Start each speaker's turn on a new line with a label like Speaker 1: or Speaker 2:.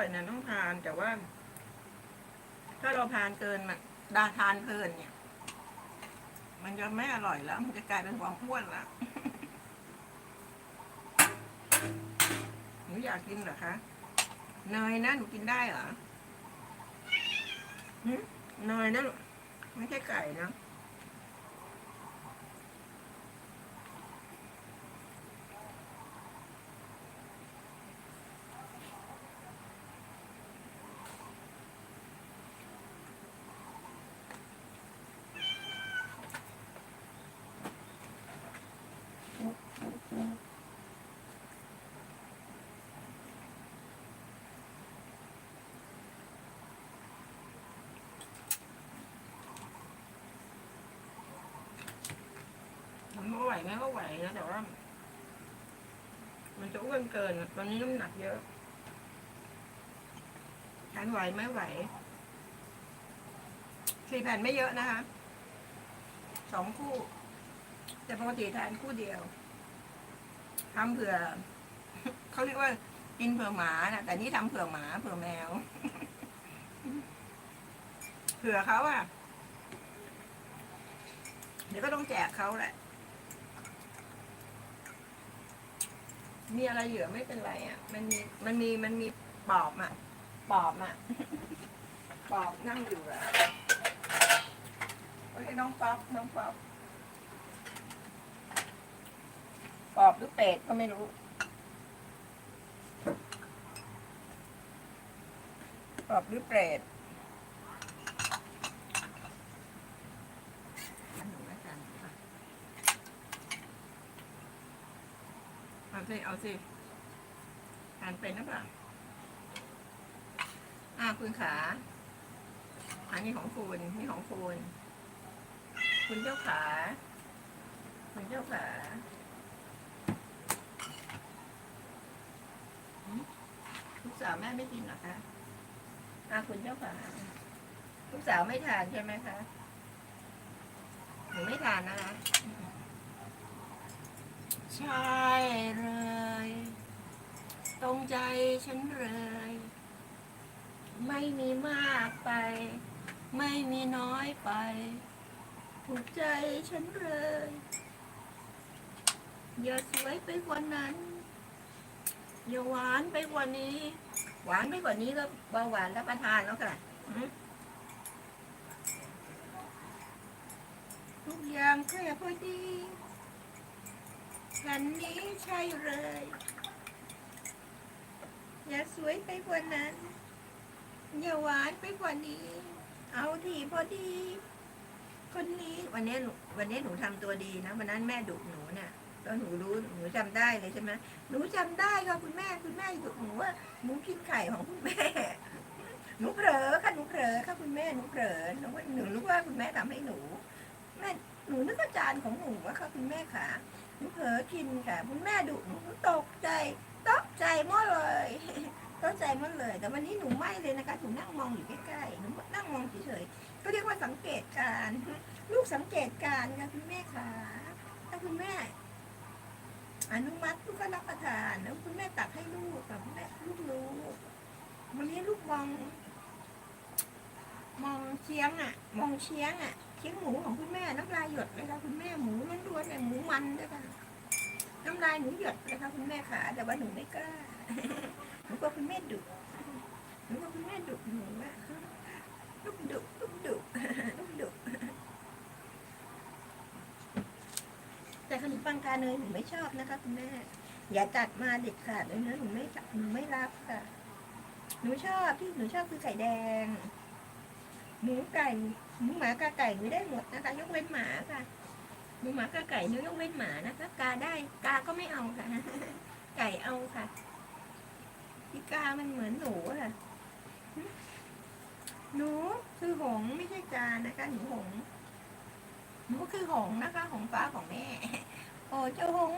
Speaker 1: ร่อยนะต้องทานแต่ว่า ถ้าเราทานเกินมันดาทานเพลินเนี่ย มันจะไม่อร่อยแล้ว มันจะกลายเป็นความอ้วนละหนูอยากกินเหรอคะเนยนะหนูกินได้เหรอเนยนะไม่ใช่ไก่นะ ไหวไหมก็ไหวนะแต่ว่า มันจะอ้วนเกินตอนนี้น้ำหนักเยอะทานไหวไหมไหวสี่แผ่นไม่เยอะนะคะสองคู่ แต่ปกติทานคู่เดียวทำเผื่อเขาเรียกว่ากินเผื่อหมานะแต่นี่ทำเผื่อหมาเผื่อแมวเผื่อเขาอะเดี๋ยวก็ต้องแจกเขาแหละ มีอะไรเหลือไม่เป็นไรอะ มันมีมันมีมันมีปอบอะปอบอะปอบนั่งอยู่อะโอ้ยน้องป๊อบน้องป๊อบปอบหรือเป็ดก็ไม่รู้ปอบหรือเปรตอันหนูละกันอะ เอาสิ เอาสิทานเป็นหรือเปล่าอ่าคุณขา อันนี้ของคุณ นี่ของคุณ คุณเจ้าขา คุณเจ้าขาลูกสาวแม่ไม่กินหรอคะอ่าคุณเจ้าขาลูกสาวไม่ทานใช่ไหมคะ หนูไม่ทานนะคะ ใช่เลย ตรงใจฉันเลย ไม่มีมากไป ไม่มีน้อยไป ถูกใจฉันเลย อย่าสวยไปกว่านั้น อย่าหวานไปกว่านี้ หวานไปกว่านี้ก็เบาหวานรับประทานแล้วค่ะทุกอย่างแค่พอดี ฉันนี้ใช่เลย อย่าสวยไปกว่านั้น อย่าหวานไปกว่านี้ เอาทีพอดี คนนี้วันนี้หนูวันนี้หนูทำตัวดีนะ วันนั้นแม่ดุหนูเนี่ยแล้วหนูรู้หนูจำได้เลยใช่ไหมหนูจำได้ค่ะคุณแม่คุณแม่ดุหนูว่าหนูกินไข่ของคุณแม่หนูเผลอค่ะหนูเผลอค่ะคุณแม่หนูเผลอหนูว่าหนูรู้ว่าคุณแม่ทำให้หนูแม่หนูนึกว่าจานของหนูว่าค่ะคุณแม่ค่ะ เผลอกินค่ะ คุณแม่ดุหนูตกใจตกใจหมดเลยตกใจหมดเลย แต่วันนี้หนูไม่เลยนะคะหนูนั่งมองอยู่ใกล้ๆหนูนั่งมองเฉยๆก็เรียกว่าสังเกตการลูกสังเกตการค่ะคุณแม่ค่ะถ้าคุณแม่ อนุมัติลูกก็รับประทานแล้วคุณแม่ตักให้ลูกค่ะคุณแม่ลูกรู้วันนี้ลูกมอง มองเชียงอะ มองเชียงอะ เชียงหมูของคุณแม่น้ำลายหยดเลยค่ะคุณแม่หมูล้วนๆเลยหมูมันด้วยค่ะน้ำลายหนูหยดเลยค่ะคุณแม่ขาแต่ว่าหนูไม่กล้าหนูกลัวคุณแม่ดุหนูกลัวคุณแม่ดุหนูว่าลูกดุลูกดุลูกดุแต่ขนมปังกาเนยหนูไม่ชอบนะคะคุณแม่อย่าจัดมาเด็ดขาดเลยนะหนูไม่หนูไม่รับค่ะหนูชอบที่หนูชอบคือไข่แดงหมูไก่ หมูหมากาไก่หนูได้หมดนะคะ ยกเว้นหมาค่ะหมูหมากาไก่หนูยกเว้นหมานะคะกาได้กาก็ไม่เอาค่ะ ไก่เอาค่ะพี่กามันเหมือนหนูค่ะหนูคือหงไม่ใช่กานะคะหนูหงหนูคือหงนะคะ หงฟ้าของแม่ โอ้เจ้าหง